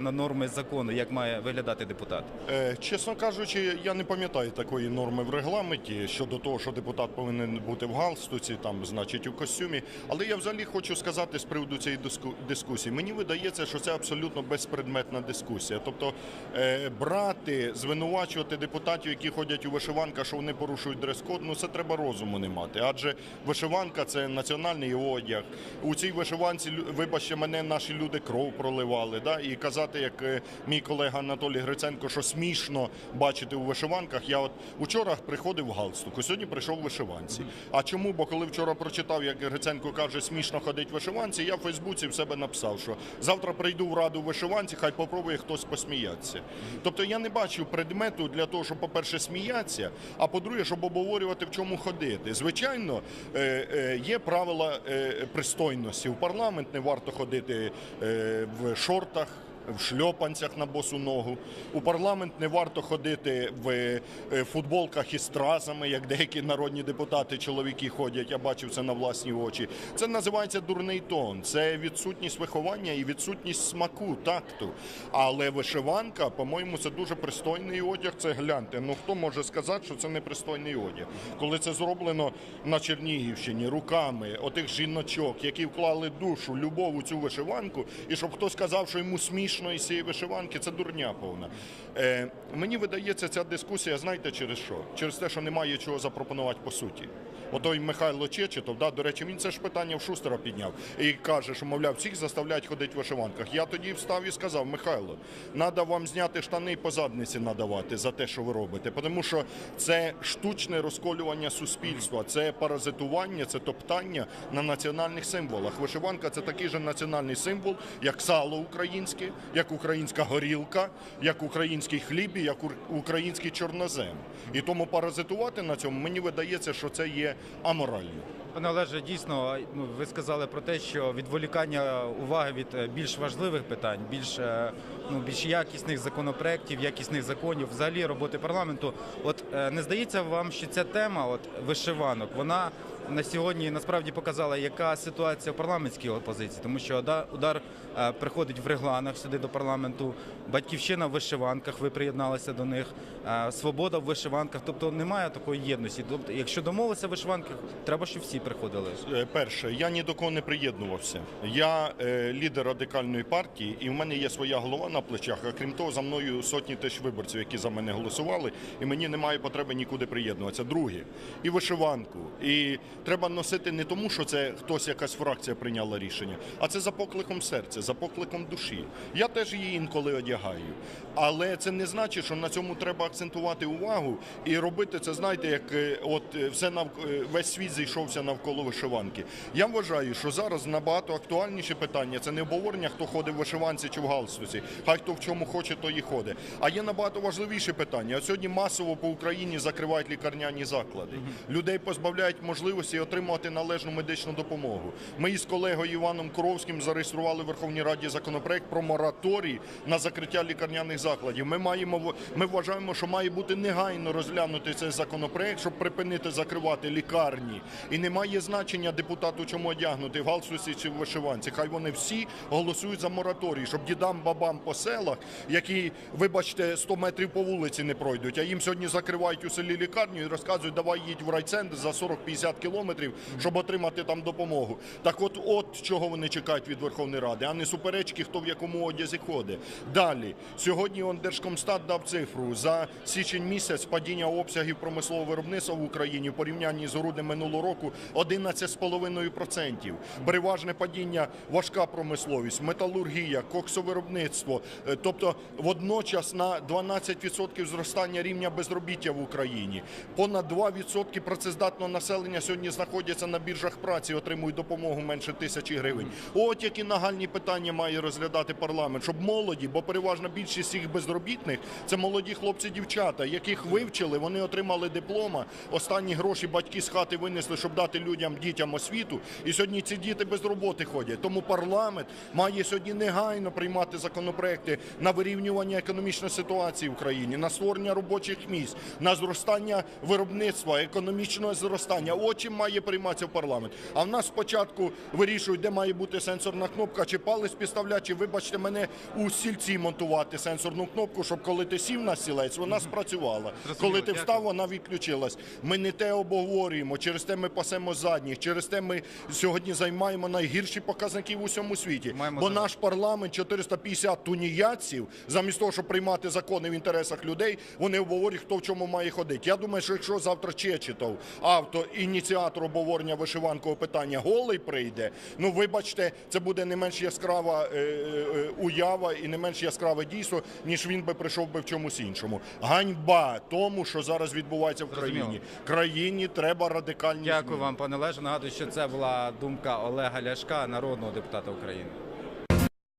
На норми закону, як має виглядати депутат. Е, Чесно кажучи, я не пам'ятаю такої норми в регламенті щодо того, що депутат повинен бути в галстуці, там, значить, у костюмі. Але я взагалі хочу сказати з приводу цієї диску- дискусії. Мені видається, що це абсолютно безпредметна дискусія. Тобто е, брати, звинувачувати депутатів, які ходять у вишиванках, що вони порушують дрес-код, ну це треба розуму не мати. Адже вишиванка це національний одяг. У цій вишиванці, вибачте мене, наші люди кров проливали. І казати, як е, мій колега Анатолій Гриценко, що смішно бачити у вишиванках. Я от учора приходив в галстуку, сьогодні прийшов в вишиванці. А чому? Бо коли вчора прочитав, як Гриценко каже, смішно ходить в вишиванці, я в Фейсбуці в себе написав, що завтра прийду в раду в вишиванці, хай попробує хтось посміятися. Тобто я не бачу предмету для того, щоб, по-перше, сміятися, а по-друге, щоб обговорювати, в чому ходити. Звичайно, е, е, є правила пристойності. В парламент не варто ходити в шортах. В шльопанцях на босу ногу. У парламент не варто ходити в е, футболках із стразами, як деякі народні депутати, чоловіки ходять. Я бачив це на власні очі. Це називається дурний тон. Це відсутність виховання і відсутність смаку, такту. Але вишиванка, по-моєму, це дуже пристойний одяг. Це гляньте. Ну хто може сказати, що це не пристойний одяг? Коли це зроблено на Чернігівщині руками отих жіночок, які вклали душу, любов у цю вишиванку, і щоб хтось сказав, що йому смішно із цієї вишиванки, це дурня повна. Е, мені видається, ця дискусія, знаєте, через що? Через те, що немає чого запропонувати по суті. Отой Михайло Чечетов, да, до речі, він це ж питання в Шустера підняв і каже, що, мовляв, всіх заставляють ходити в вишиванках. Я тоді встав і сказав, Михайло, треба вам зняти штани і по задниці надавати за те, що ви робите. Тому що це штучне розколювання суспільства, це паразитування, це топтання на національних символах. Вишиванка це такий же національний символ, як сало українське, як українська горілка, як український хліб і як український чорнозем. І тому паразитувати на цьому мені видається, що це є аморально. Пане Олеже, дійсно, ну ви сказали про те, що відволікання уваги від е, більш важливих питань, більш е, ну більш якісних законопроєктів, якісних законів, взагалі роботи парламенту. От е, не здається вам, що ця тема, от вишиванок, вона на сьогодні насправді показала, яка ситуація в парламентській опозиції, тому що удар, е, приходить в регланах сюди до парламенту. Батьківщина в вишиванках, ви приєдналися до них. е, Свобода в вишиванках, тобто немає такої єдності. Тобто, якщо домовилися в вишиванках, треба, щоб всі приходили. Е, Перше, я ні до кого не приєднувався. Я е, лідер радикальної партії, і в мене є своя голова на плечах. А крім того, за мною сотні тисяч виборців, які за мене голосували, і мені немає потреби нікуди приєднуватися. Друге, і вишиванку. І треба носити не тому, що це хтось якась фракція прийняла рішення, а це за покликом серця, за покликом душі. Я теж її інколи одягаю. Але це не значить, що на цьому треба акцентувати увагу і робити це, знаєте, як е, от е, все нав... е, весь світ зійшовся навколо вишиванки. Я вважаю, що зараз набагато актуальніше питання це не обговорення, хто ходить в вишиванці чи в галстуці. Хай хто в чому хоче, то і ходить. А є набагато важливіше питання. От сьогодні масово по Україні закривають лікарняні заклади. Людей позбавляють можливості отримувати належну медичну допомогу. Ми із колегою Іваном Коровським зареєстрували в Верховній Раді законопроект про мораторій на закриття лікарняних закладів. Ми маємо ми вважаємо, що має бути негайно розглянути цей законопроект, щоб припинити закривати лікарні. І немає значення депутату, чому одягнути в галстусі чи в вишиванці. Хай вони всі голосують за мораторій, щоб дідам бабам по селах, які, вибачте, 100 метрів по вулиці не пройдуть. А їм сьогодні закривають у селі лікарню і розказують, давай їдь в райцентр за 40-50 кілометрів, щоб отримати там допомогу. Так от, от чого вони чекають від Верховної Ради, а не суперечки, хто в якому одязі ходить. Далі, сьогодні он Держкомстат дав цифру за січень місяць падіння обсягів промислового виробництва в Україні в порівнянні з груднем минулого року 11,5%. Переважне падіння важка промисловість, металургія, коксовиробництво. Е, Тобто водночас на 12% зростання рівня безробіття в Україні. Понад 2% працездатного населення сьогодні знаходяться на біржах праці, отримують допомогу менше тисячі гривень. От які нагальні питання має розглядати парламент, щоб молоді, бо переважна більшість їх безробітних це молоді хлопці-дівчата, яких вивчили, вони отримали диплома. Останні гроші батьки з хати винесли, щоб дати людям, дітям освіту. І сьогодні ці діти без роботи ходять. Тому парламент має сьогодні негайно приймати законопроекти на вирівнювання економічної ситуації в країні, на створення робочих місць, на зростання виробництва, економічного зростання. От чим має прийматися в парламент. А в нас спочатку вирішують, де має бути сенсорна кнопка, чи палець підставляти, чи, вибачте мене, у стільці монтувати сенсорну кнопку, щоб коли ти сів на стілець, вона спрацювала. Коли ти встав, вона відключилась. Ми не те обговорюємо, через те ми пасемо задніх, через те ми сьогодні займаємо найгірші показники в усьому світі. Маємо Бо наш парламент 450 туніяців, замість того, щоб приймати закони в інтересах людей, вони обговорюють, хто в чому має ходити. Я думаю, що якщо завтра Чечетов, автор, ініціатор обговорення вишиванкового питання, голий прийде, ну вибачте, це буде не менш яскрава е, е, уява і не менш яскраве дійство, ніж він би прийшов би в чомусь іншому. Ганьба тому, що зараз відбувається в країні. Розуміло. Країні треба радикальні Дякую зміни. вам, пане Леже. Нагадую, що це була думка Олега Ляшка, народного депутата України.